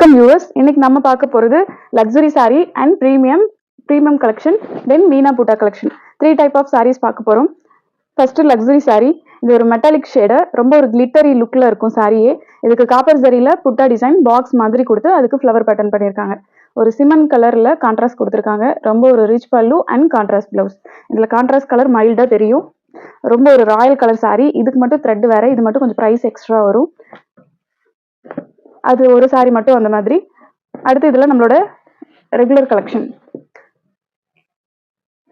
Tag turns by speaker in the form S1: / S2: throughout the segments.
S1: Welcome viewers இன்னைக்கு நம்ம பார்க்க போகிறது luxury saree and premium premium collection then meena butta collection three type of sarees பார்க்க போகிறோம் ஃபர்ஸ்ட் லக்ஸுரி சாரீ இது ஒரு மெட்டாலிக் ஷேடு ரொம்ப ஒரு கிளிட்டரி லுக்கில் இருக்கும் சாரியே இதுக்கு காப்பர் ஜரியில் புட்டா டிசைன் பாக்ஸ் மாதிரி கொடுத்து அதுக்கு ஃப்ளவர் பேட்டர்ன் பண்ணியிருக்காங்க. ஒரு சிமன் கலரில் கான்ட்ராஸ்ட் கொடுத்துருக்காங்க. ரொம்ப ஒரு rich pallu and contrast blouse இதில் கான்ட்ராஸ்ட் கலர் மைல்டாக தெரியும். ரொம்ப ஒரு ராயல் கலர் சாரீ இதுக்கு மட்டும் த்ரெட் வேற இது மட்டும் கொஞ்சம் ப்ரைஸ் எக்ஸ்ட்ரா வரும். அது ஒரு சாரி மட்டும் அந்த மாதிரி. அடுத்து இதில் நம்மளோட ரெகுலர் கலெக்ஷன்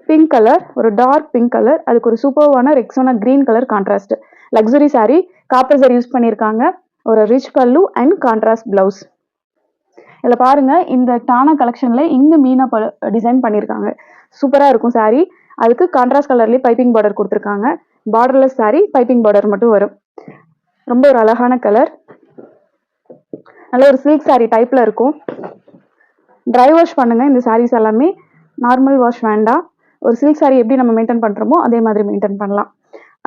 S1: பிங்க் கலர் ஒரு டார்க் பிங்க் கலர் அதுக்கு ஒரு சூப்பர்வான Rexona green colour contrast luxury saree copper zari use பண்ணியிருக்காங்க. ஒரு rich pallu and contrast blouse இதில் பாருங்க இந்த டானா கலெக்ஷன்ல இங்க மீனா டிசைன் பண்ணியிருக்காங்க. சூப்பராக இருக்கும் saree. அதுக்கு கான்ட்ராஸ்ட் கலர்லேயே பைப்பிங் பார்டர் கொடுத்துருக்காங்க. பார்டர்லெஸ் saree பைப்பிங் பார்டர் மட்டும் வரும். ரொம்ப ஒரு அழகான கலர் நல்ல ஒரு சில்க் சாரீ டைப்பில் இருக்கும். ட்ரை வாஷ் பண்ணுங்கள் இந்த சாரீஸ் எல்லாமே. நார்மல் வாஷ் வேண்டாம். ஒரு சில்க் சாரீ எப்படி நம்ம மெயின்டைன் பண்ணுறோமோ அதே மாதிரி மெயின்டைன் பண்ணலாம்.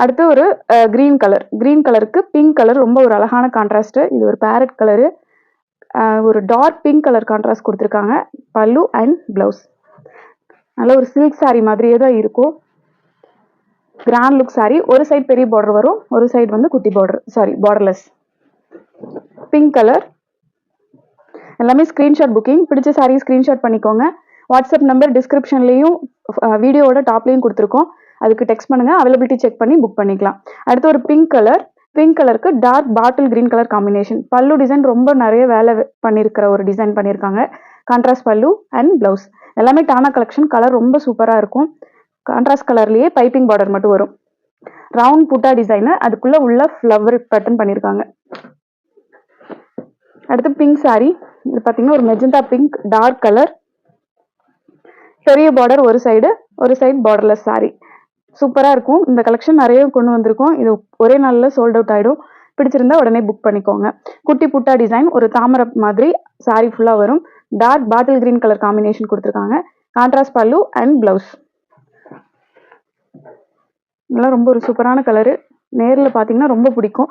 S1: அடுத்து ஒரு கிரீன் கலர் க்ரீன் கலருக்கு பிங்க் கலர் ரொம்ப ஒரு அழகான கான்ட்ராஸ்ட்டு இது ஒரு பேரட் கலரு ஒரு டார்க் பிங்க் கலர் கான்ட்ராஸ்ட் கொடுத்துருக்காங்க. பல்லு அண்ட் ப்ளவுஸ் நல்ல ஒரு சில்க் சாரீ மாதிரியே தான் இருக்கும். கிராண்ட் லுக் சாரீ ஒரு சைட் பெரிய பார்டர் வரும் ஒரு சைடு வந்து குட்டி border saree borderless pink colour எல்லாமே ஸ்க்ரீன்ஷாட் புக்கிங் பிடிச்ச saree ஸ்க்ரீன்ஷாட் பண்ணிக்கோங்க. வாட்ஸ்அப் நம்பர் டிஸ்கிரிப்ஷன்லேயும் வீடியோவோட டாப்லேயும் கொடுத்துருக்கோம். அதுக்கு டெக்ஸ்ட் பண்ணுங்க. அவைலபிலிட்டி செக் பண்ணி புக் பண்ணிக்கலாம். அடுத்து ஒரு பிங்க் கலர் பிங்க் கலருக்கு dark bottle green colour combination pallu design ரொம்ப நிறைய வேலை பண்ணியிருக்கிற ஒரு டிசைன் பண்ணியிருக்காங்க கான்ட்ராஸ்ட் பல்லு அண்ட் பிளவுஸ் எல்லாமே டானா கலெக்ஷன் கலர் ரொம்ப சூப்பராக இருக்கும். கான்ட்ராஸ்ட் கலர்லேயே பைப்பிங் பார்டர் மட்டும் வரும். ரவுண்ட் புட்டா டிசைனு அதுக்குள்ளே உள்ள ஃப்ளவர் பேட்டர்ன் பண்ணியிருக்காங்க அடுத்து பிங்க் சாரீ இது பார்த்தீங்கன்னா ஒரு மெஜந்தா பிங்க் டார்க் கலர் பெரிய பார்டர் ஒரு சைடு ஒரு சைடு பார்டர்லெஸ் saree. சூப்பராக இருக்கும். இந்த கலெக்ஷன் நிறைய கொண்டு வந்திருக்கோம். இது ஒரே நாளில் சோல்ட் அவுட் ஆகிடும் பிடிச்சிருந்தா உடனே புக் பண்ணிக்கோங்க. குட்டி புட்டா டிசைன் ஒரு தாமரை மாதிரி சாரி ஃபுல்லாக வரும். Dark bottle green colour combination கொடுத்துருக்காங்க. கான்ட்ராஸ்ட் பல்லு அண்ட் பிளவுஸ் இதெல்லாம் ரொம்ப ஒரு சூப்பரான கலரு நேரில் பார்த்தீங்கன்னா ரொம்ப பிடிக்கும்.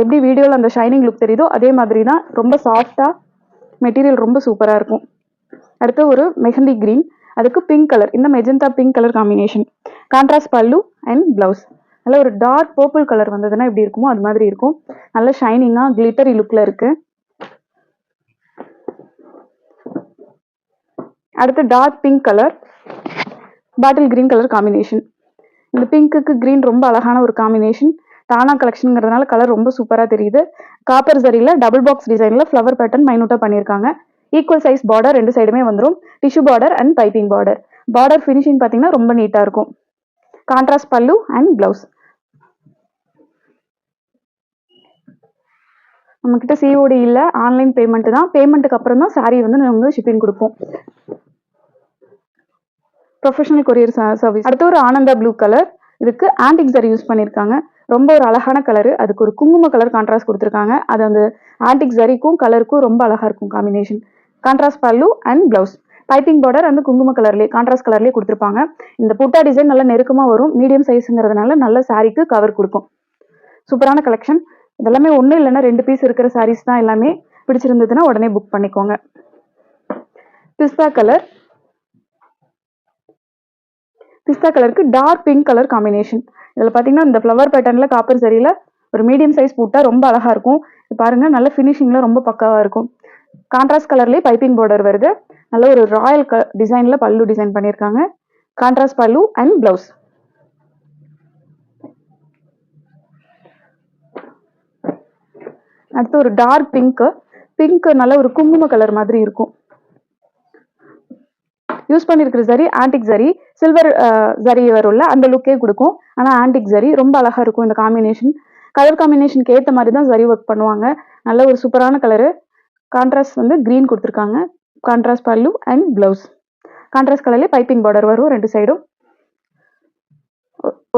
S1: எப்படி வீடியோவில் அந்த ஷைனிங் லுக் தெரியுதோ அதே மாதிரி தான் ரொம்ப சாஃப்டாக மெட்டீரியல் ரொம்ப சூப்பராக இருக்கும். அடுத்து ஒரு மெஹந்தி க்ரீன். அதுக்கு பிங்க் கலர் இந்த magenta pink colour combination contrast pallu and blouse நல்ல ஒரு டார்க் பர்பிள் கலர் வந்ததுன்னா எப்படி இருக்குமோ அது மாதிரி இருக்கும். நல்ல ஷைனிங்காக கிளிட்டரி லுக்கில் இருக்கு. அடுத்து dark pink colour bottle green colour combination இந்த பிங்க்குக்கு கிரீன் ரொம்ப அழகான ஒரு காம்பினேஷன் டானா கலெக்ஷனுங்கிறதுனால கலர் ரொம்ப சூப்பராக தெரியுது. காப்பர் சரியில் டபுள் பாக்ஸ் டிசைனில் ஃப்ளவர் பேட்டர்ன் மைனூட்டாக பண்ணியிருக்காங்க. ஈக்குவல் சைஸ் பார்டர் ரெண்டு சைடுமே வந்துடும் tissue border and piping border border finishing பார்த்தீங்கன்னா ரொம்ப நீட்டாக இருக்கும். கான்ட்ராஸ்ட் பல்லு அண்ட் பிளவுஸ் நம்மக்கிட்ட சிஓடி இல்லை ஆன்லைன் பேமெண்ட் தான். பேமெண்ட்டுக்கு அப்புறம் தான் சாரீ வந்து நாங்கள் ஷிப்பிங் கொடுப்போம். ப்ரொஃபஷனல் கொரியர் சர்வீஸ் அடுத்து ஒரு ஆனந்தா ப்ளூ கலர் இதுக்கு ஆன்டிக் ஜரி யூஸ் பண்ணியிருக்காங்க. ரொம்ப ஒரு அழகான கலரு அதுக்கு ஒரு குங்கும கலர் கான்ட்ராஸ்ட் கொடுத்துருக்காங்க. அது அந்த ஆன்டிக் ஜரிக்கும் கலருக்கும் ரொம்ப அழகாக இருக்கும் combination contrast pallu and blouse piping border அந்த குங்கும கலர்லேயே கான்ட்ராஸ்ட் கலர்லேயே கொடுத்துருப்பாங்க. இந்த புட்டா டிசைன் நல்லா நெருக்கமாக வரும். மீடியம் சைஸுங்கிறதுனால நல்ல சாரீக்கு கவர் கொடுக்கும். சூப்பரான கலெக்ஷன் இதெல்லாமே ஒன்றும் இல்லைன்னா ரெண்டு பீஸ் இருக்கிற சாரீஸ் தான் எல்லாமே பிடிச்சிருந்ததுன்னா உடனே புக் பண்ணிக்கோங்க. பிஸ்தா கலர் பிஸ்தா கலருக்கு டார்க் பிங்க் கலர் காம்பினேஷன் இதில் பார்த்தீங்கன்னா இந்த ஃப்ளவர் பேட்டர்னில் காப்பர் சரியில் ஒரு மீடியம் சைஸ் போட்டால் ரொம்ப அழகாக இருக்கும். பாருங்கள் பாருங்க நல்ல ஃபினிஷிங்கில் ரொம்ப பக்காவாக இருக்கும். கான்ட்ராஸ்ட் கலர்லேயே பைப்பிங் பார்டர் வருது. நல்ல ஒரு ராயல் க டிசைனில் பல்லு டிசைன் பண்ணியிருக்காங்க. கான்ட்ராஸ்ட் பல்லு அண்ட் ப்ளவுஸ் அடுத்து ஒரு டார்க் பிங்க்கு பிங்க்கு நல்ல ஒரு குங்கும கலர் மாதிரி இருக்கும். யூஸ் பண்ணியிருக்கிற சரி ஆன்டிக் சரி சில்வர் சரி வரும்ல அந்த லுக்கே கொடுக்கும். ஆனால் ஆன்டிக் சரி ரொம்ப அழகாக இருக்கும் இந்த காம்பினேஷன் கலர் காம்பினேஷனுக்கு ஏற்ற மாதிரி தான் சரி ஒர்க் பண்ணுவாங்க. நல்ல ஒரு சூப்பரான கலரு கான்ட்ராஸ்ட் வந்து க்ரீன் கொடுத்துருக்காங்க. Contrast pallu and blouse contrast கலர்லேயே பைப்பிங் பார்டர் வரும் ரெண்டு சைடும்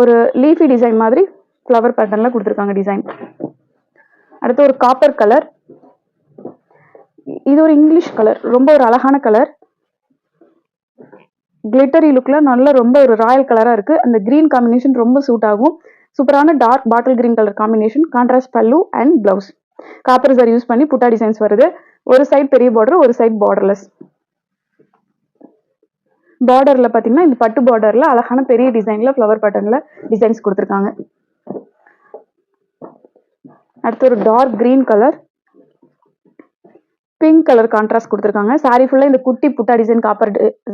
S1: ஒரு லீஃபி டிசைன் மாதிரி ஃப்ளவர் பேட்டர்னில் கொடுத்துருக்காங்க டிசைன் அடுத்து ஒரு காப்பர் கலர் இது ஒரு இங்கிலீஷ் கலர் ரொம்ப ஒரு அழகான கலர் கிளிட்டரி லுக்கில் நல்லா ரொம்ப ஒரு ராயல் கலராக இருக்குது அந்த க்ரீன் காம்பினேஷன் ரொம்ப சூட் ஆகும். சூப்பரான dark bottle green colour combination contrast pallu and blouse copper zari use பண்ணி புட்டா டிசைன்ஸ் வருது. ஒரு சைட் பெரிய பார்டர் ஒரு சைட் பார்டர்லெஸ் பார்டரில் பார்த்தீங்கன்னா இந்த பட்டு பார்டரில் அழகான பெரிய டிசைனில் ஃப்ளவர் பட்டனில் டிசைன்ஸ் கொடுத்துருக்காங்க. அடுத்து ஒரு dark green colour pink colour contrast கொடுத்துருக்காங்க. சாரி ஃபுல்லாக இந்த குட்டி புட்டா டிசைன் காப்பர்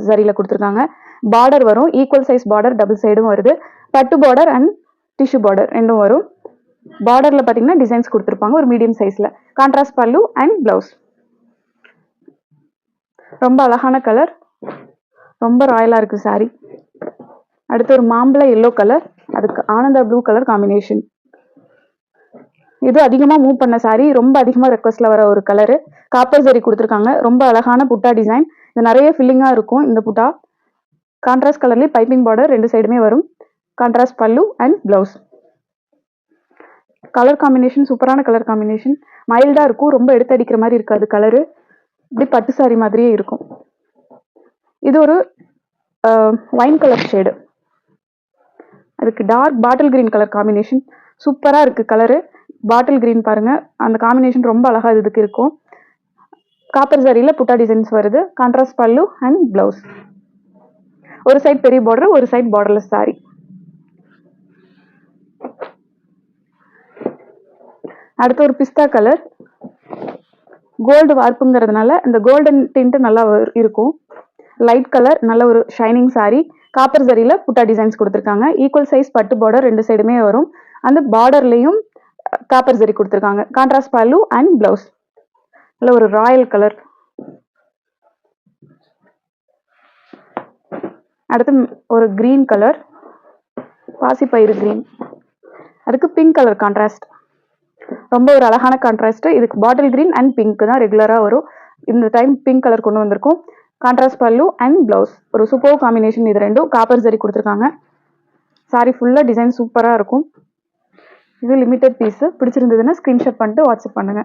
S1: சரியில் கொடுத்துருக்காங்க. பார்டர் வரும். ஈக்குவல் சைஸ் பார்டர் டபுள் சைடும் வருது. பட்டு பார்டர் அண்ட் டிஷ்யூ பார்டர் ரெண்டும் வரும். பார்டரில் பார்த்தீங்கன்னா டிசைன்ஸ் கொடுத்துருப்பாங்க ஒரு மீடியம் சைஸில் கான்ட்ராஸ்ட் பல்லு அண்ட் ப்ளவுஸ் ரொம்ப அழகான கலர் ரொம்ப ராயலாக இருக்குது சாரி அடுத்து ஒரு மாம்பழ எல்லோ கலர் அதுக்கு ஆனந்தா ப்ளூ கலர் காம்பினேஷன் இது அதிகமாக மூவ் பண்ண சாரி ரொம்ப அதிகமாக ரெக்வஸ்ட்ல வர ஒரு கலரு காப்பர் ஜரி கொடுத்துருக்காங்க. ரொம்ப அழகான புட்டா டிசைன் இது நிறைய ஃபில்லிங்காக இருக்கும் இந்த புட்டா. கான்ட்ராஸ்ட் கலர்லேயே பைப்பிங் பார்டர் ரெண்டு சைடுமே வரும். Contrast pallu and blouse colour combination சூப்பரான கலர் காம்பினேஷன் மைல்டாக இருக்கும் ரொம்ப எடுத்து அடிக்கிற மாதிரி இருக்காது கலரு இப்படி பட்டு சாரி மாதிரியே இருக்கும். இது ஒரு ஒயின் கலர் ஷேடு அதுக்கு dark bottle green colour combination சூப்பராக இருக்குது கலரு பாட்டில் கிரீன் பாருங்கள் அந்த காம்பினேஷன் ரொம்ப அழகாக இதுக்கு இருக்கும். காப்பர் சரியில் புட்டா டிசைன்ஸ் வருது. கான்ட்ராஸ்ட் பல்லு அண்ட் ப்ளவுஸ் ஒரு சைட் பெரிய பார்டர் ஒரு சைட் பார்டர்லெஸ் சாரி அடுத்து ஒரு பிஸ்தா கலர் கோல்டு வார்ப்புங்கிறதுனால இந்த கோல்டன் டிண்ட் நல்லா இருக்கும். லைட் கலர் நல்ல ஒரு ஷைனிங் சாரி காப்பர் சரியில் புட்டா டிசைன்ஸ் கொடுத்துருக்காங்க. ஈக்குவல் சைஸ் பட்டு பார்டர் ரெண்டு சைடுமே வரும். அந்த பார்டர்லையும் காப்பர் சரி கொடுத்துருக்காங்க. கான்ட்ராஸ்ட் பல்லு அண்ட் பிளவுஸ் நல்ல ஒரு ராயல் கலர் அடுத்து ஒரு கிரீன் கலர் பாசிப்பயிறு கிரீன் அதுக்கு பிங்க் கலர் கான்ட்ராஸ்ட் ரொம்ப ஒரு அழகான கான்ட்ராஸ்ட் இதுக்கு பாட்டில் கிரீன் அண்ட் பிங்க் தான் ரெகுலராக வரும். இந்த டைம் பிங்க் கலர் கொண்டு வந்திருக்கும். கான்ட்ராஸ்ட் பல்லு அண்ட் பிளவுஸ் ஒரு சூப்பர் காம்பினேஷன் இது ரெண்டும். காப்பர் ஜரி கொடுத்துருக்காங்க. சாரி ஃபுல்லாக டிசைன் சூப்பராக இருக்கும். இது லிமிட்டட் பீஸு பிடிச்சிருந்ததுன்னா ஸ்க்ரீன்ஷாட் பண்ணிட்டு வாட்ஸ்அப் பண்ணுங்க.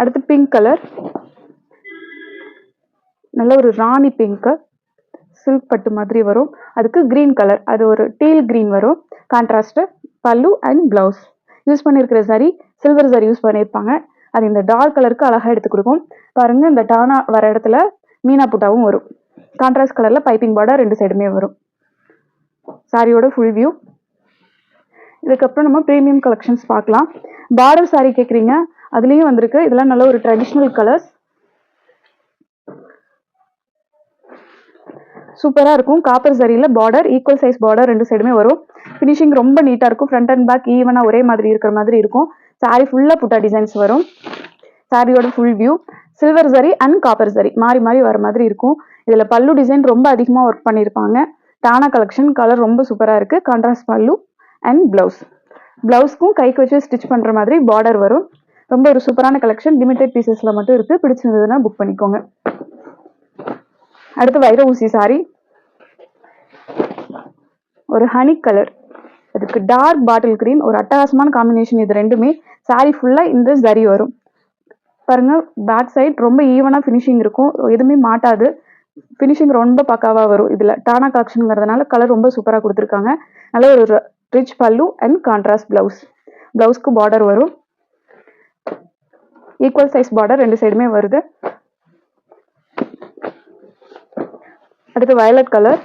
S1: அடுத்து பிங்க் கலர் நல்ல ஒரு ராணி பிங்க்கு சில்க் பட்டு மாதிரி வரும். அதுக்கு கிரீன் கலர் அது ஒரு டீல் கிரீன் வரும். Contrast pallu and blouse use பண்ணியிருக்கிற சாரி சில்வர் சாரி யூஸ் பண்ணியிருப்பாங்க அது இந்த டார்க் கலருக்கு அழகாக எடுத்து கொடுக்கும். பாருங்க இந்த டானா வர இடத்துல மீனா புட்டாவும் வரும். கான்ட்ராஸ்ட் கலர்ல பைப்பிங் பார்டர் ரெண்டு சைடுமே வரும். சாரியோட ஃபுல் வியூ இதுக்கப்புறம் நம்ம ப்ரீமியம் கலெக்ஷன்ஸ் பார்க்கலாம். பார்டர் சாரீ கேட்குறீங்க அதுலேயும் வந்திருக்கு. இதெல்லாம் நல்ல ஒரு ட்ரெடிஷ்னல் கலர்ஸ் சூப்பராக இருக்கும். காப்பர் சரியில் பார்டர் ஈக்குவல் சைஸ் பார்டர் ரெண்டு சைடுமே வரும். ஃபினிஷிங் ரொம்ப நீட்டாக இருக்கும். ஃப்ரண்ட் அண்ட் பேக் ஈவனாக ஒரே மாதிரி இருக்கிற மாதிரி இருக்கும். saree ஃபுல்லாக புட்டா டிசைன்ஸ் வரும். சாரியோட full view silver zari and copper zari மாறி மாறி வர மாதிரி இருக்கும். இதில் பல்லு டிசைன் ரொம்ப அதிகமாக ஒர்க் பண்ணியிருப்பாங்க டானா கலெக்ஷன் கலர் ரொம்ப சூப்பராக இருக்குது கான்ட்ராஸ்ட் பல்லு. அண்ட் ப்ளவுஸ் ப்ளவுஸ்க்கும் கைக்கு வச்சு ஸ்டிச் பண்ணுற மாதிரி பார்டர் வரும். ரொம்ப ஒரு சூப்பரான கலெக்ஷன் லிமிடெட் பீசஸில் மட்டும் இருக்குது பிடிச்சிருந்ததுன்னா புக் பண்ணிக்கோங்க. அடுத்து வைர ஊசி சாரி ஒரு ஹனி கலர் அதுக்கு டார்க் பாட்டில் கிரீன் ஒரு அட்டகாசமான காம்பினேஷன் இது ரெண்டுமே. சாரி ஃபுல்லாக இந்த ஜரி வரும். பாருங்க பேக் சைட் ரொம்ப ஈவனாக ஃபினிஷிங் இருக்கும். எதுவுமே மாட்டாது. ஃபினிஷிங் ரொம்ப பக்காவாக வரும். இதில் டானா கலெக்ஷனுங்கிறதுனால கலர் ரொம்ப சூப்பராக கொடுத்துருக்காங்க. நல்ல ஒரு rich pallu and contrast blouse ப்ளவுஸ்க்கு border வரும். ஈக்குவல் சைஸ் பார்டர் ரெண்டு சைடுமே வருது. அடுத்து வயலட் கலர்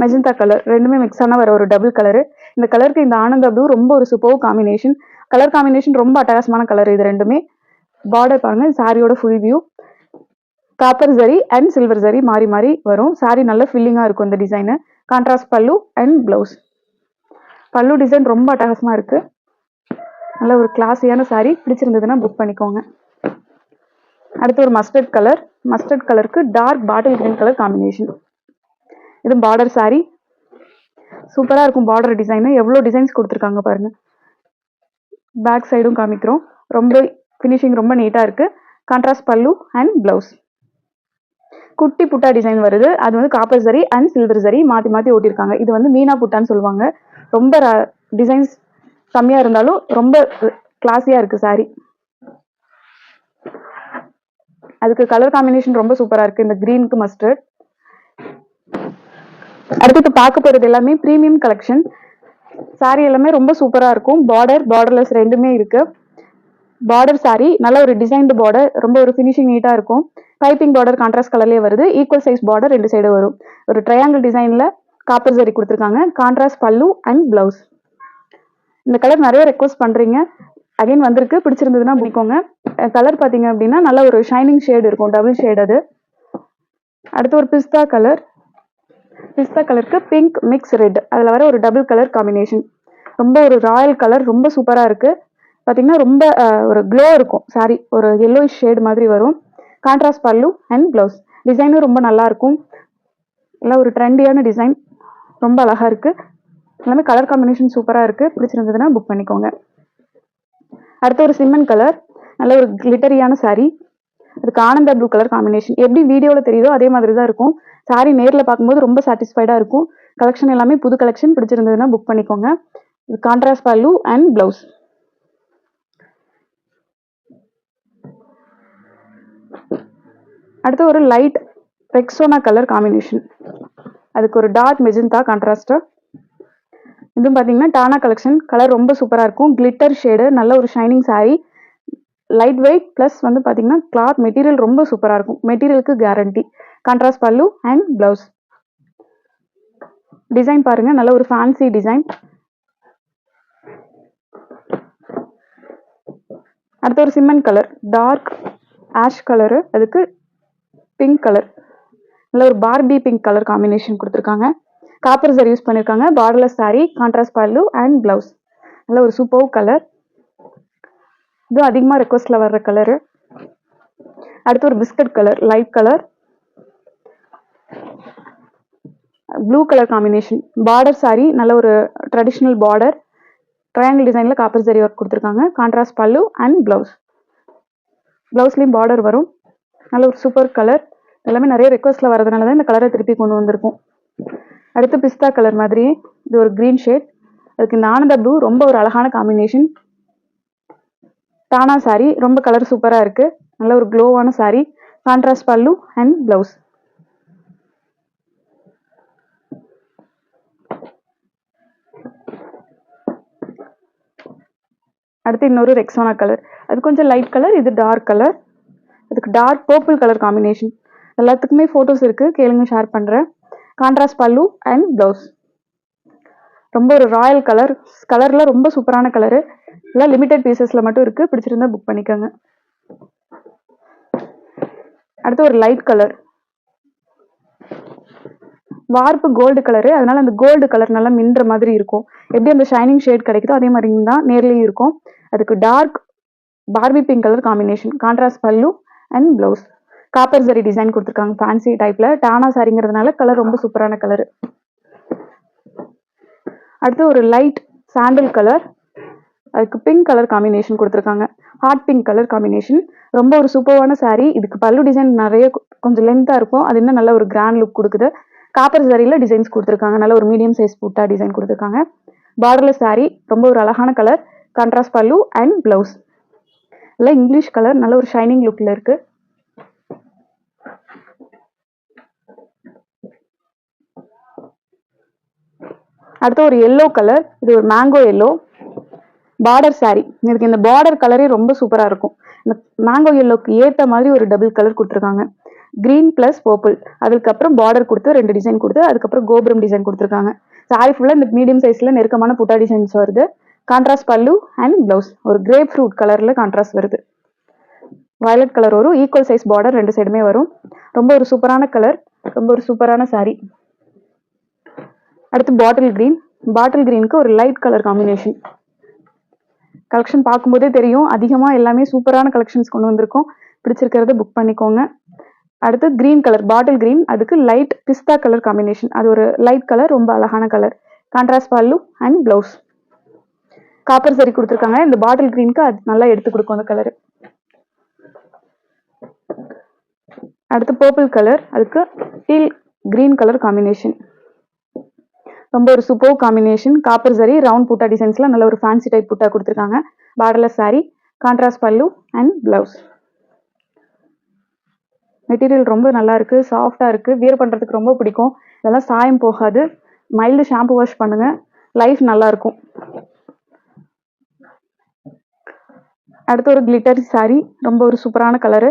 S1: மெஜந்தா கலர் ரெண்டுமே மிக்ஸ் ஆன வர ஒரு டபுள் கலரு இந்த கலருக்கு இந்த ஆனந்த ப்ளூ ரொம்ப ஒரு சூப்பர் காம்பினேஷன் கலர் காம்பினேஷன் ரொம்ப அட்டகாசமான கலர் இது ரெண்டுமே. பார்டர் பாருங்க சாரியோட full view copper zari and silver zari மாறி மாறி வரும். சாரி நல்ல ஃபில்லிங்காக இருக்கும் இந்த design contrast pallu and blouse pallu design ரொம்ப அட்டகாசமாக இருக்குது நல்ல ஒரு கிளாஸியான சாரீ பிடிச்சிருந்ததுன்னா புக் பண்ணிக்கோங்க. அடுத்து ஒரு மஸ்டர்ட் கலர் மஸ்டர்ட் கலருக்கு dark bottle green colour combination இது பார்டர் சாரீ சூப்பராக இருக்கும் பார்டர் டிசைனு எவ்வளோ டிசைன்ஸ் கொடுத்துருக்காங்க பாருங்கள் பேக் சைடும் காமிக்கிறோம். ரொம்ப ஃபினிஷிங் ரொம்ப நீட்டாக இருக்குது கான்ட்ராஸ்ட் பல்லு அண்ட் ப்ளவுஸ் குட்டி புட்டா டிசைன் வருது. அது வந்து காப்பர் சரி அண்ட் சில்வர் சரி மாற்றி மாற்றி ஓட்டியிருக்காங்க. இது வந்து மீனா புட்டான்னு சொல்லுவாங்க. ரொம்ப டிசைன்ஸ் கம்மியாக இருந்தாலும் ரொம்ப கிளாஸியாக இருக்கு saree. அதுக்கு கலர் காம்பினேஷன் ரொம்ப சூப்பராக இருக்கு. இந்த க்ரீனுக்கு மஸ்டர்ட் அடுத்து இப்போ பார்க்க போகிறது எல்லாமே ப்ரீமியம் கலெக்ஷன் saree எல்லாமே ரொம்ப சூப்பராக இருக்கும். பார்டர் பார்டர்லெஸ் ரெண்டுமே இருக்கு. பார்டர் saree நல்ல ஒரு டிசைன்டு பார்டர் ரொம்ப ஒரு ஃபினிஷிங் நீட்டாக இருக்கும். பைப்பிங் பார்டர் கான்ட்ராஸ்ட் கலர்லேயே வருது. ஈக்குவல் சைஸ் பார்டர் ரெண்டு சைடு வரும். ஒரு ட்ரையாங்கிள் டிசைனில் காப்பர் சரி கொடுத்துருக்காங்க. கான்ட்ராஸ்ட் பல்லு அண்ட் பிளவுஸ் இந்த கலர் நிறைய ரெக்வஸ்ட் பண்ணுறீங்க அகைன் வந்திருக்கு. பிடிச்சிருந்ததுன்னா பிடிக்கோங்க. கலர் பார்த்தீங்க அப்படின்னா நல்ல ஒரு ஷைனிங் ஷேடு இருக்கும். டபுள் ஷேட் அது. அடுத்து ஒரு பிஸ்தா கலர் பிஸ்தா கலருக்கு பிங்க் மிக்ஸ் ரெட் அதில் வர ஒரு டபுள் கலர் காம்பினேஷன் ரொம்ப ஒரு ராயல் கலர் ரொம்ப சூப்பராக இருக்குது பார்த்தீங்கன்னா ரொம்ப ஒரு க்ளோ இருக்கும். சாரி ஒரு எல்லோ ஷேடு மாதிரி வரும். கான்ட்ராஸ்ட் பல்லு அண்ட் ப்ளவுஸ் டிசைனும் ரொம்ப நல்லா எல்லாம் ஒரு ட்ரெண்டியான டிசைன் ரொம்ப அழகா இருக்கு. எல்லாமே கலர் காம்பினேஷன் சூப்பராக இருக்கு. பிடிச்சிருந்ததுன்னா புக் பண்ணிக்கோங்க. அடுத்து ஒரு சிம்மன் கலர் நல்ல ஒரு கிளிட்டரியான saree. அதுக்கு ஆனந்தா ப்ளூ கலர் காம்பினேஷன் எப்படி வீடியோவில் தெரியுதோ அதே மாதிரி தான் இருக்கும். Saree நேரில் பார்க்கும்போது ரொம்ப சாட்டிஸ்ஃபைடாக இருக்கும். கலெக்ஷன் எல்லாமே புது கலெக்ஷன் பிடிச்சிருந்ததுன்னா புக் பண்ணிக்கோங்க. இது கான்ட்ராஸ்ட் பல்லு அண்ட் ப்ளவுஸ் அடுத்து ஒரு லைட் ரெக்ஸோனா கலர் காம்பினேஷன் அதுக்கு ஒரு டார்க் மெஜந்தா கான்ட்ராஸ்டா இதுவும் பார்த்தீங்கன்னா டானா கலெக்ஷன் கலர் ரொம்ப சூப்பராக இருக்கும். கிளிட்டர் ஷேடு நல்ல ஒரு shining sari light weight plus வந்து பார்த்தீங்கன்னா கிளாத் மெட்டீரியல் ரொம்ப சூப்பராக இருக்கும். மெட்டீரியலுக்கு guarantee contrast pallu and blouse design பாருங்கள் நல்ல ஒரு ஃபேன்சி டிசைன் அடுத்து ஒரு சிம்மன் கலர் டார்க் ஆஷ் கலரு அதுக்கு பிங்க் கலர் நல்ல ஒரு பார்பி பிங்க் கலர் காம்பினேஷன் கொடுத்துருக்காங்க. காப்பர் சார் யூஸ் பண்ணியிருக்காங்க borderless saree contrast pallu and blouse நல்ல ஒரு சூப்பர் கலர் இதுவும் அதிகமாக ரெக்வஸ்டில் வர்ற கலரு அடுத்து ஒரு biscuit colour light colour blue colour combination border sari நல்ல ஒரு ட்ரெடிஷ்னல் பார்டர் ட்ரையாங்கிள் டிசைனில் காப்பர் சாரி ஒர்க் கொடுத்துருக்காங்க. கான்ட்ராஸ்ட் பல்லு அண்ட் பிளவுஸ் ப்ளவுஸ்லேயும் பார்டர் வரும். நல்ல ஒரு சூப்பர் கலர் எல்லாமே நிறைய ரெக்வஸ்ட்டில் வரதுனால தான் இந்த கலரை திருப்பி கொண்டு வந்திருக்கோம். அடுத்து பிஸ்தா கலர் மாதிரியே இது ஒரு க்ரீன் ஷேட் அதுக்கு இந்த ஆனந்த ப்ளூ ரொம்ப ஒரு அழகான காம்பினேஷன் டானா சாரி ரொம்ப கலர் சூப்பராக இருக்கு. நல்ல ஒரு க்ளோவான sari contrast pallu and blouse அடுத்து இன்னொரு ரெக்ஸோனா கலர் அது கொஞ்சம் லைட் கலர் இது டார்க் கலர் அதுக்கு டார்க் பர்பிள் கலர் காம்பினேஷன் எல்லாத்துக்குமே ஃபோட்டோஸ் இருக்குது கேளுங்க ஷேர் பண்ணுறேன் கான்ட்ராஸ்ட் பல்லு அண்ட் ப்ளவுஸ் ரொம்ப ஒரு ராயல் கலர் கலரில் ரொம்ப சூப்பரான கலரு எல்லாம் லிமிடெட் பீசஸில் மட்டும் இருக்குது பிடிச்சிருந்தா புக் பண்ணிக்கோங்க. அடுத்து ஒரு light colour warp gold colour அதனால அந்த கோல்டு கலர் நல்லா மின்ற மாதிரி இருக்கும். எப்படி அந்த ஷைனிங் ஷேட் கிடைக்குதோ அதே மாதிரி தான் நேர்லேயும் இருக்கும். அதுக்கு dark Barbie pink colour combination contrast pallu and blouse copper zari design கொடுத்துருக்காங்க. ஃபேன்சி டைப்ல டானா சாரிங்கிறதுனால கலர் ரொம்ப சூப்பரான கலர் அடுத்து ஒரு லைட் சாண்டல் கலர் அதுக்கு பிங்க் கலர் காம்பினேஷன் கொடுத்துருக்காங்க. ஹாட் பிங்க் கலர் காம்பினேஷன் ரொம்ப ஒரு சூப்பரான saree. இதுக்கு பல்லு டிசைன் நிறைய கொஞ்சம் லென்த்தாக இருக்கும். அது இன்னும் நல்ல ஒரு கிராண்ட் லுக் கொடுக்குது. காப்பர் சாரியில் டிசைன்ஸ் கொடுத்துருக்காங்க. நல்ல ஒரு மீடியம் சைஸ் பூட்டா டிசைன் கொடுத்துருக்காங்க. பார்டர்லெஸ் சாரீ ரொம்ப ஒரு அழகான colour contrast pallu and blouse எல்லாம் இங்கிலீஷ் கலர் நல்ல ஒரு ஷைனிங் லுக்கில் இருக்குது அடுத்து ஒரு எல்லோ கலர் இது ஒரு மேங்கோ எல்லோ பார்டர் saree. இதுக்கு இந்த பார்டர் கலரே ரொம்ப சூப்பராக இருக்கும். இந்த மேங்கோ எல்லோக்கு ஏற்ற மாதிரி ஒரு டபுள் கலர் கொடுத்துருக்காங்க. கிரீன் பிளஸ் பர்பிள் அதுக்கப்புறம் பார்டர் கொடுத்து ரெண்டு டிசைன் கொடுத்து அதுக்கப்புறம் கோபுரம் டிசைன் கொடுத்துருக்காங்க. சாரி ஃபுல்லாக இந்த மீடியம் சைஸில் நெருக்கமான புட்டா டிசைன்ஸ் வருது. கான்ட்ராஸ்ட் பல்லு அண்ட் பிளவுஸ் ஒரு கிரேப் ஃப்ரூட் கலரில் கான்ட்ராஸ்ட் வருது. வயலட் கலர் வரும் ஈக்குவல் சைஸ் பார்டர் ரெண்டு சைடுமே வரும். ரொம்ப ஒரு சூப்பரான கலர் ரொம்ப ஒரு சூப்பரான சாரீ அடுத்து பாட்டில் கிரீன் பாட்டில் கிரீனுக்கு ஒரு லைட் கலர் காம்பினேஷன் கலெக்ஷன் பார்க்கும்போதே தெரியும். அதிகமாக எல்லாமே சூப்பரான கலெக்ஷன்ஸ் கொண்டு வந்திருக்கோம். பிடிச்சிருக்கிறத புக் பண்ணிக்கோங்க. அடுத்து கிரீன் கலர் பாட்டில் கிரீன் அதுக்கு லைட் பிஸ்தா கலர் காம்பினேஷன் அது ஒரு லைட் கலர் ரொம்ப அழகான colour contrast pallu and blouse copper zari கொடுத்துருக்காங்க. இந்த பாட்டில் கிரீனுக்கு அது நல்லா எடுத்து கொடுக்கும் அந்த கலர் அடுத்து பர்பிள் கலர் அதுக்கு டீல் கிரீன் கலர் காம்பினேஷன் ரொம்ப ஒரு super combination copper zari round butta டிசைன்ஸ்ல நல்ல ஒரு ஃபேன்சி டைப் புட்டா கொடுத்துருக்காங்க. Borderless saree contrast pallu and blouse material ரொம்ப நல்லா இருக்கு சாஃப்டா இருக்கு. வியர் பண்றதுக்கு ரொம்ப பிடிக்கும். இதெல்லாம் சாயம் போகாது. மைல்டு ஷாம்பு வாஷ் பண்ணுங்க. லைஃப் நல்லா இருக்கும். அடுத்து ஒரு கிளிட்டர் saree. ரொம்ப ஒரு சூப்பரான கலரு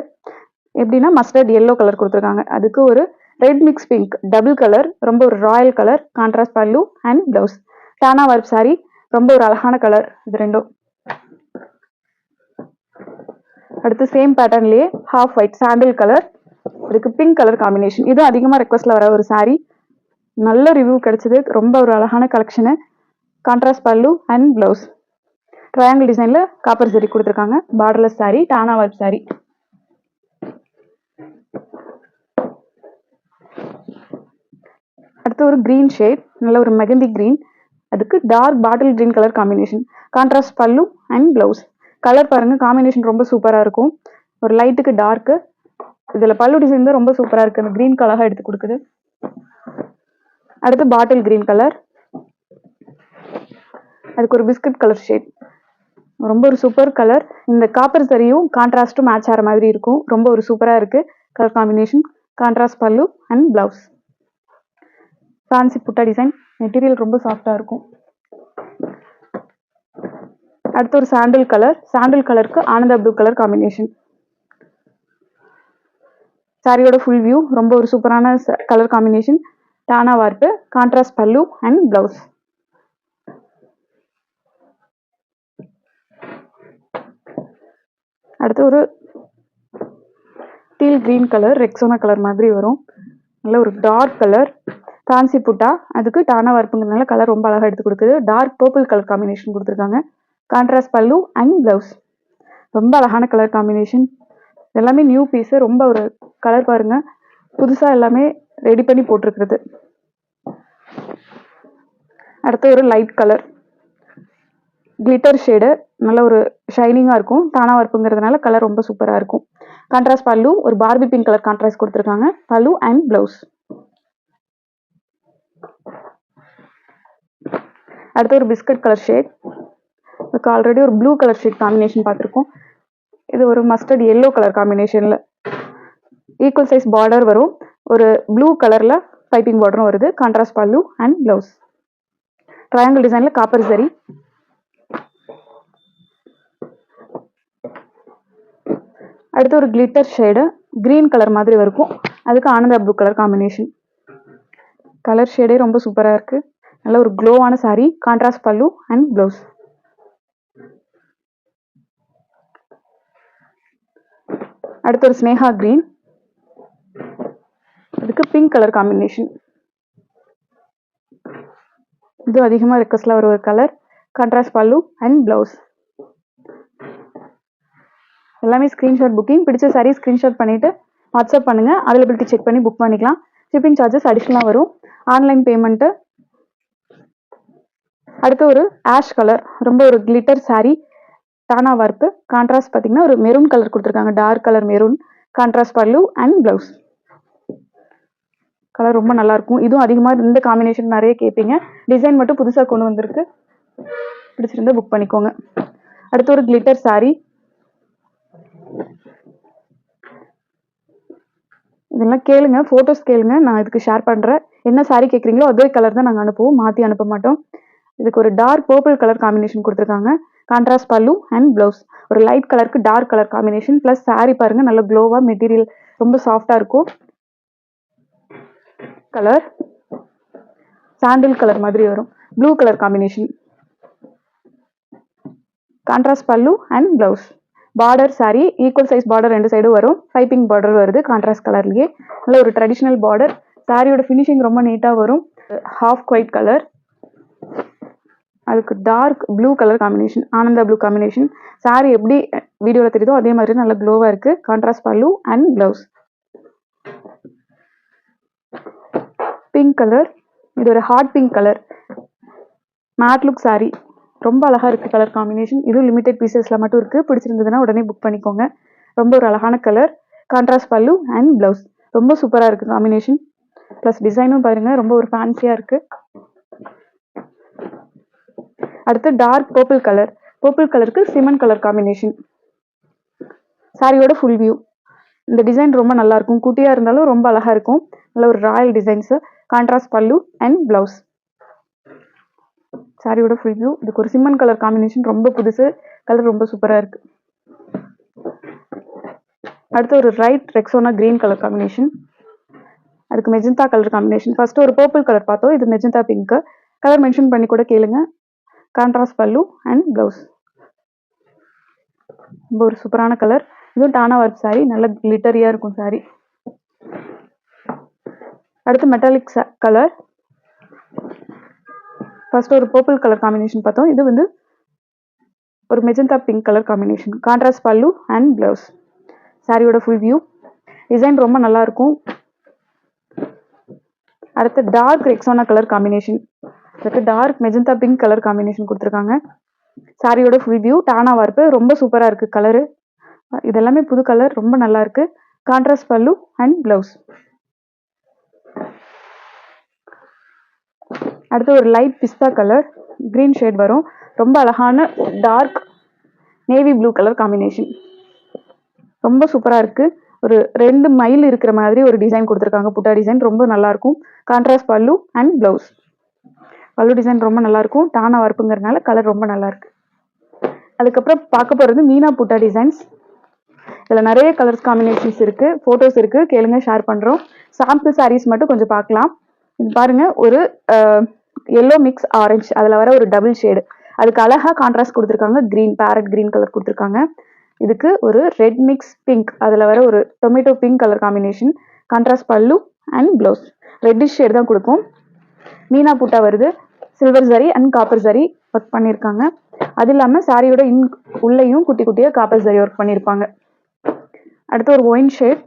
S1: எப்படின்னா மஸ்டர்ட் எல்லோ கலர் கொடுத்துருக்காங்க. அதுக்கு ஒரு red mix pink double colour ரொம்ப ஒரு ராயல் கலர் கான்ட்ராஸ்ட் பல்லு அண்ட் பிளவுஸ் டானா வர்ப் சாரி ரொம்ப ஒரு அழகான கலர் இது ரெண்டும். அடுத்து சேம் பேட்டர்ன்லயே ஹாஃப் ஒயிட் சாண்டில் கலர் இதுக்கு பிங்க் கலர் காம்பினேஷன் இதுவும் அதிகமாக ரெக்வஸ்ட்ல வர ஒரு சாரீ நல்ல ரிவ்யூ கிடைச்சது. ரொம்ப ஒரு அழகான collection contrast pallu and blouse triangle டிசைனில் காப்பர் சரி கொடுத்துருக்காங்க. பார்டர்லெஸ் saree டானா ஒர்க் saree. அடுத்து ஒரு க்ரீன் ஷேட் நல்ல ஒரு மெகந்தி க்ரீன் அதுக்கு dark bottle green colour combination contrast pallu and blouse colour பாருங்கள் காம்பினேஷன் ரொம்ப சூப்பராக இருக்கும். ஒரு லைட்டுக்கு டார்க்கு இதில் பல்லு டிசைன் தான் ரொம்ப சூப்பராக இருக்குது அந்த க்ரீன் கலராக எடுத்து கொடுக்குது. அடுத்து பாட்டில் க்ரீன் கலர் அதுக்கு ஒரு பிஸ்கட் கலர் ஷேட் ரொம்ப ஒரு சூப்பர் கலர் இந்த காப்பர் சரியும் கான்ட்ராஸ்ட்டும் மேட்ச் ஆகிற மாதிரி இருக்கும். ரொம்ப ஒரு சூப்பராக இருக்குது colour combination contrast pallu and blouse fancy butta design material ரொம்ப சாஃப்டாக இருக்கும். அடுத்து ஒரு சாண்டில் கலர் சாண்டில் கலருக்கு ஆனந்தா ப்ளூ கலர் காம்பினேஷன் சாரியோட ஃபுல் வியூ ரொம்ப ஒரு சூப்பரான கலர் காம்பினேஷன் டானா வார்ப்பு கான்ட்ராஸ்ட் பல்லு அண்ட் பிளவுஸ் அடுத்து ஒரு teal green colour Rexona colour மாதிரி வரும். நல்ல ஒரு டார்க் கலர் ஃபேன்சி புட்டா? அதுக்கு டானா வர்ப்புங்கிறதுனால கலர் ரொம்ப அழகாக எடுத்து கொடுக்குது. டார்க் பர்பிள் கலர் காம்பினேஷன் கொடுத்துருக்காங்க. கான்ட்ராஸ்ட் பல்லு அண்ட் ப்ளவுஸ் ரொம்ப அழகான கலர் காம்பினேஷன் எல்லாமே நியூ பீஸு ரொம்ப ஒரு கலர் பாருங்கள் புதுசாக எல்லாமே ரெடி பண்ணி போட்டிருக்கிறது. அடுத்து ஒரு லைட் கலர் கிளிட்டர் ஷேடு நல்ல ஒரு ஷைனிங்காக இருக்கும். தானா வர்ப்புங்கிறதுனால கலர் ரொம்ப சூப்பராக இருக்கும். கான்ட்ராஸ்ட் பல்லு ஒரு பார்பி பிங்க் கலர் கான்ட்ராஸ்ட் கொடுத்துருக்காங்க. பல்லு அண்ட் ப்ளவுஸ் அடுத்து ஒரு பிஸ்கட் கலர் ஷேட் இதுக்கு ஆல்ரெடி ஒரு ப்ளூ கலர் ஷேட் காம்பினேஷன் பார்த்துருக்கோம். இது ஒரு மஸ்டர்ட் எல்லோ கலர் காம்பினேஷனில் ஈக்குவல் சைஸ் பார்டர் வரும். ஒரு ப்ளூ கலரில் பைப்பிங் பார்டரும் வருது. Contrast pallu and blouse triangle டிசைனில் காப்பர் சரி அடுத்து ஒரு கிளிட்டர் ஷேடு க்ரீன் கலர் மாதிரி இருக்கும் அதுக்கு Ananda blue colour combination colour ஷேடே ரொம்ப சூப்பராக இருக்குது நல்ல ஒரு க்ளோவான saree contrast pallu and blouse அடுத்து ஒரு ஸ்னேகா கிரீன் அதுக்கு பிங்க் கலர் காம்பினேஷன் இது அதிகமாக ரெக்வஸ்டில் வர ஒரு colour contrast pallu and blouse எல்லாமே ஸ்க்ரீன்ஷாட் புக்கிங் பிடிச்ச saree ஸ்க்ரீன்ஷாட் பண்ணிவிட்டு வாட்ஸ்அப் பண்ணுங்கள் அவைலபிலிட்டி செக் பண்ணி புக் பண்ணிக்கலாம். ஷிப்பிங் சார்ஜஸ் அடிஷ்னலாக வரும். ஆன்லைன் பேமெண்ட்டு அடுத்து ஒரு ஆஷ் கலர் ரொம்ப ஒரு கிளிட்டர் saree தானா வார்ப்பு கான்ட்ராஸ்ட் பார்த்தீங்கன்னா ஒரு மெரூன் கலர் கொடுத்துருக்காங்க. Dark colour maroon contrast pallu and blouse colour ரொம்ப நல்லா இருக்கும். இதுவும் அதிகமாக இந்த காம்பினேஷன் நிறைய கேட்பீங்க. டிசைன் மட்டும் புதுசாக கொண்டு வந்திருக்கு. பிடிச்சிருந்தா புக் பண்ணிக்கோங்க. அடுத்து ஒரு கிளிட்டர் சாரீ இதெல்லாம் கேளுங்க ஃபோட்டோஸ் கேளுங்க. நான் இதுக்கு ஷேர் பண்ணுறேன் என்ன saree கேட்குறீங்களோ அதே கலர் தான் நாங்கள் அனுப்புவோம். மாற்றி அனுப்ப மாட்டோம். இதுக்கு ஒரு டார்க் பர்பிள் கலர் காம்பினேஷன் கொடுத்துருக்காங்க. கான்ட்ராஸ்ட் பல்லு அண்ட் ப்ளவுஸ் ஒரு லைட் கலருக்கு dark colour combination plus saree பாருங்க நல்ல க்ளோவாக மெட்டீரியல் ரொம்ப சாஃப்டாக இருக்கும். கலர் சாண்டில் கலர் மாதிரி வரும். ப்ளூ கலர் காம்பினேஷன் கான்ட்ராஸ்ட் பல்லு and blouse border sari equal size border ரெண்டு சைடும் வரும். பைப்பிங் பார்டர் வருது கான்ட்ராஸ்ட் கலர்லயே நல்ல ஒரு ட்ரெடிஷ்னல் பார்டர் சாரியோட ஃபினிஷிங் ரொம்ப நீட்டாக வரும். ஹாஃப் ஒயிட் கலர் அதுக்கு dark blue colour combination Ananda blue combination saree எப்படி வீடியோவில் தெரியுதோ அதே மாதிரி நல்ல க்ளோவாக இருக்கு. கான்ட்ராஸ்ட் பல்லு அண்ட் ப்ளவுஸ் பிங்க் கலர் இது ஒரு hot pink colour matte look saree. ரொம்ப அழகாக இருக்குது கலர் காம்பினேஷன் இதுவும் லிமிடெட் பீசஸில் மட்டும் இருக்குது பிடிச்சிருந்ததுன்னா உடனே புக் பண்ணிக்கோங்க. ரொம்ப ஒரு அழகான colour contrast pallu and blouse ரொம்ப சூப்பராக இருக்குது காம்பினேஷன் ப்ளஸ் டிசைனும் பாருங்கள் ரொம்ப ஒரு ஃபேன்சியாக இருக்குது அடுத்து டார்க் பர்பிள் கலர் பர்பிள் கலருக்கு சிமெண்ட் கலர் காம்பினேஷன் சாரியோட ஃபுல் வியூ இந்த டிசைன் ரொம்ப நல்லா இருக்கும். குட்டியா இருந்தாலும் ரொம்ப அழகா இருக்கும். நல்ல ஒரு royal designs contrast pallu and blouse சாரியோட ஃபுல் வியூ இதுக்கு ஒரு சிம்மன் கலர் காம்பினேஷன் ரொம்ப புதுசு. கலர் ரொம்ப சூப்பரா இருக்கு. அடுத்து ஒரு right Rexona green colour combination அதுக்கு மெஜந்தா கலர் காம்பினேஷன் ஃபர்ஸ்ட் ஒரு பர்பிள் கலர் பார்த்தோம். இது மெஜந்தா பிங்க் கலர் மென்ஷன் பண்ணி கூட கேளுங்க. கான்ட்ராஸ்ட் பல்லு அண்ட் ப்ளவுஸ் ரொம்ப ஒரு சூப்பரான கலர் இதுவும் டானா ஒர்க் saree. நல்ல கிளிட்டரியாக இருக்கும் saree. அடுத்து மெட்டாலிக் கலர் ஃபர்ஸ்ட் ஒரு பர்பிள் கலர் காம்பினேஷன் பார்த்தோம். இது வந்து ஒரு magenta pink colour combination contrast pallu and blouse சாரியோட ஃபுல் வியூ டிசைன் ரொம்ப நல்லா இருக்கும். அடுத்து டார்க் ரெக்ஸோனா கலர் காம்பினேஷன் அடுத்து dark magenta pink colour combination கொடுத்துருக்காங்க. சாரியோட ஃபுல் வியூ டானா வார்ப்பு ரொம்ப சூப்பராக இருக்குது கலரு இதெல்லாமே புது கலர் ரொம்ப நல்லா இருக்கு. கான்ட்ராஸ்ட் பல்லு அண்ட் ப்ளவுஸ் அடுத்து ஒரு லைட் பிஸ்தா கலர் க்ரீன் ஷேட் வரும். ரொம்ப அழகான dark navy blue colour combination ரொம்ப சூப்பராக இருக்குது ஒரு ரெண்டு மைல் இருக்கிற மாதிரி ஒரு டிசைன் கொடுத்துருக்காங்க. புட்டா டிசைன் ரொம்ப நல்லாயிருக்கும் கான்ட்ராஸ்ட் பல்லு அண்ட் ப்ளவுஸ் பல்லு டிசைன் ரொம்ப நல்லாயிருக்கும். டானா வறுப்புங்கிறதுனால கலர் ரொம்ப நல்லாயிருக்கு. அதுக்கப்புறம் பார்க்க போகிறது மீனா புட்டா டிசைன்ஸ். இதில் நிறைய கலர்ஸ் காம்பினேஷன்ஸ் இருக்குது ஃபோட்டோஸ் இருக்குது கேளுங்க ஷேர் பண்ணுறோம் சாம்பிள் சாரீஸ் மட்டும் கொஞ்சம் பார்க்கலாம். இது பாருங்கள் ஒரு எல்லோ மிக்ஸ் ஆரஞ்சு அதில் வர ஒரு டபுள் ஷேடு அதுக்கு அழகா கான்ட்ராஸ்ட் கொடுத்துருக்காங்க. க்ரீன் பேரட் க்ரீன் கலர் கொடுத்துருக்காங்க. இதுக்கு ஒரு ரெட் மிக்ஸ் பிங்க் அதில் வர ஒரு tomato pink colour combination contrast pallu and blouse reddish shade தான் கொடுக்கும். மீனா புட்டா வருது. சில்வர் சரி அண்ட் காப்பர் சரி ஒர்க் பண்ணியிருக்காங்க அது இல்லாமல் சாரியோட இன் உள்ளேயும் குட்டி குட்டியாக காப்பர் சரி ஒர்க் பண்ணியிருப்பாங்க அடுத்து ஒரு ஒயின் ஷேட்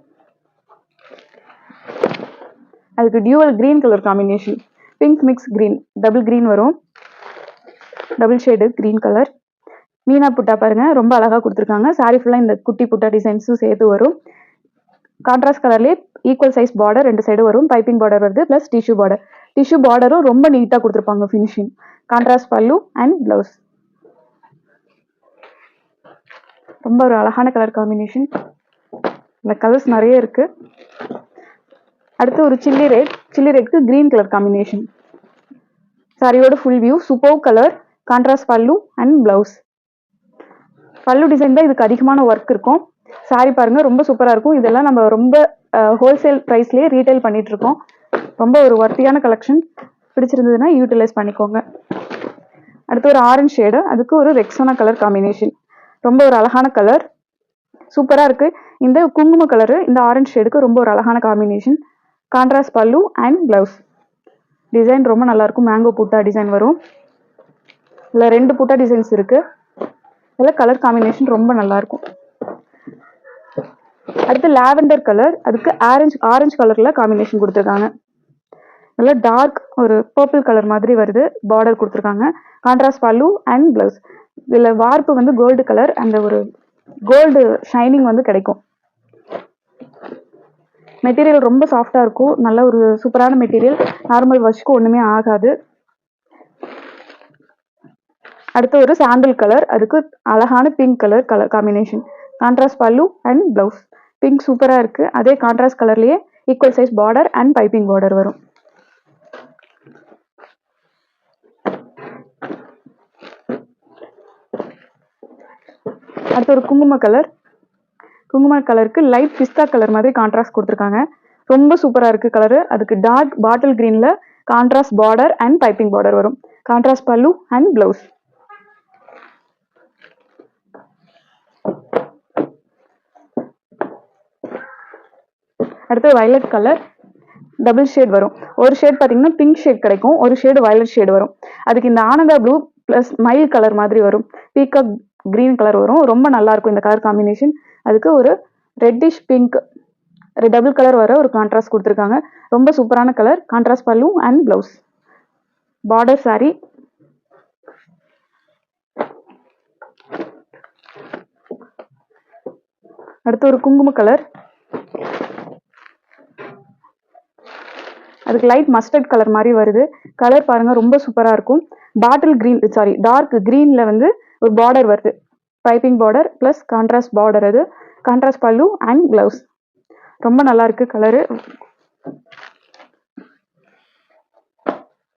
S1: அதுக்கு dual green colour combination pink mix green double green வரும். Double shade green colour meena butta பாருங்க ரொம்ப அழகாக கொடுத்துருக்காங்க. சாரி ஃபுல்லாக இந்த குட்டி புட்டா டிசைன்ஸும் சேர்த்து வரும். கான்ட்ராஸ்ட் கலர்லேயே ஈக்குவல் சைஸ் பார்டர் ரெண்டு சைடு வரும். பைப்பிங் பார்டர் வருது ப்ளஸ் டிஷ்யூ பார்டர் டிஷ்யூ பார்டரும் ரொம்ப நீட்டாக கொடுத்துருப்பாங்க finishing contrast pallu and blouse ரொம்ப ஒரு அழகான கலர் காம்பினேஷன் இந்த கலர்ஸ் நிறைய இருக்கு. அடுத்து ஒரு சில்லி ரெட் சில்லி ரெட்க்கு கிரீன் கலர் காம்பினேஷன் சாரியோட full view super colour contrast pallu and blouse pallu design தான் இதுக்கு அதிகமான ஒர்க் இருக்கும். சாரி பாருங்க ரொம்ப சூப்பராக இருக்கும். இதெல்லாம் நம்ம ரொம்ப ஹோல்சேல் ப்ரைஸ்லேயே ரீட்டைல் பண்ணிட்டு இருக்கோம். ரொம்ப ஒரு ஒர்த்தியான கலெக்ஷன் பிடிச்சிருந்ததுன்னா யூட்டிலைஸ் பண்ணிக்கோங்க. அடுத்து ஒரு ஆரஞ்ச் ஷேடு அதுக்கு ஒரு ரெக்ஸோனா கலர் காம்பினேஷன் ரொம்ப ஒரு அழகான கலர் சூப்பராக இருக்கு. இந்த குங்கும கலரு இந்த ஆரஞ்ச் ஷேடுக்கு ரொம்ப ஒரு அழகான combination contrast pallu and blouse design ரொம்ப நல்லாயிருக்கும் மேங்கோ பூட்டா டிசைன் வரும். இல்லை ரெண்டு புட்டா டிசைன்ஸ் இருக்கு. இதில் கலர் காம்பினேஷன் ரொம்ப நல்லாயிருக்கும் அடுத்து லாவெண்டர் கலர் அதுக்கு ஆரஞ்சு ஆரஞ்சு கலரில் காம்பினேஷன் கொடுத்துருக்காங்க. நல்லா டார்க் ஒரு பர்பிள் கலர் மாதிரி வருது பார்டர் கொடுத்துருக்காங்க. கான்ட்ராஸ்ட் பல்லு அண்ட் பிளவுஸ் இதில் வார்ப்பு வந்து கோல்டு கலர் அந்த ஒரு கோல்டு ஷைனிங் வந்து கிடைக்கும். மெட்டீரியல் ரொம்ப சாஃப்டாக இருக்கும். நல்ல ஒரு சூப்பரான மெட்டீரியல் நார்மல் வாஷ்க்கு ஒன்றுமே ஆகாது. அடுத்து ஒரு சாண்டில் கலர் அதுக்கு அழகான pink colour colour combination contrast pallu and blouse pink சூப்பராக இருக்குது அதே கான்ட்ராஸ்ட் கலர்லேயே equal size border and piping border வரும். அடுத்து ஒரு குங்கும கலர் குங்கும கலருக்கு லைட் பிஸ்தா கலர் மாதிரி கான்ட்ராஸ்ட் கொடுத்துருக்காங்க. ரொம்ப சூப்பராக இருக்குது கலரு அதுக்கு டார்க் பாட்டில் க்ரீனில் contrast border and piping border வரும். கான்ட்ராஸ்ட் பல்லு அண்ட் பிளவுஸ் அடுத்து வயலட் கலர் டபுள் ஷேட் வரும். ஒரு ஷேட் பார்த்தீங்கன்னா பிங்க் ஷேட் கிடைக்கும். ஒரு ஷேடு வயலட் ஷேட் வரும். அதுக்கு இந்த ஆனந்தா ப்ளூ ப்ளஸ் மயில் கலர் மாதிரி வரும். பீகாக் கிரீன் கலர் வரும். ரொம்ப நல்லா இருக்கும் இந்த கலர் காம்பினேஷன் அதுக்கு ஒரு ரெட்டிஷ் பிங்க் டபுள் கலர் வர ஒரு கான்ட்ராஸ்ட் கொடுத்துருக்காங்க. ரொம்ப சூப்பரான colour contrast pallu and blouse border sari அடுத்து ஒரு குங்கும கலர் அதுக்கு லைட் மஸ்டர்ட் கலர் மாதிரி வருது. கலர் பாருங்க ரொம்ப சூப்பராக இருக்கும். பாட்டில் கிரீன் சாரி டார்க் க்ரீனில் வந்து ஒரு பார்டர் வருது. Piping border plus contrast border அது. கான்ட்ராஸ்ட் பல்லு அண்ட் க்ளவுஸ் ரொம்ப நல்லாயிருக்கு கலரு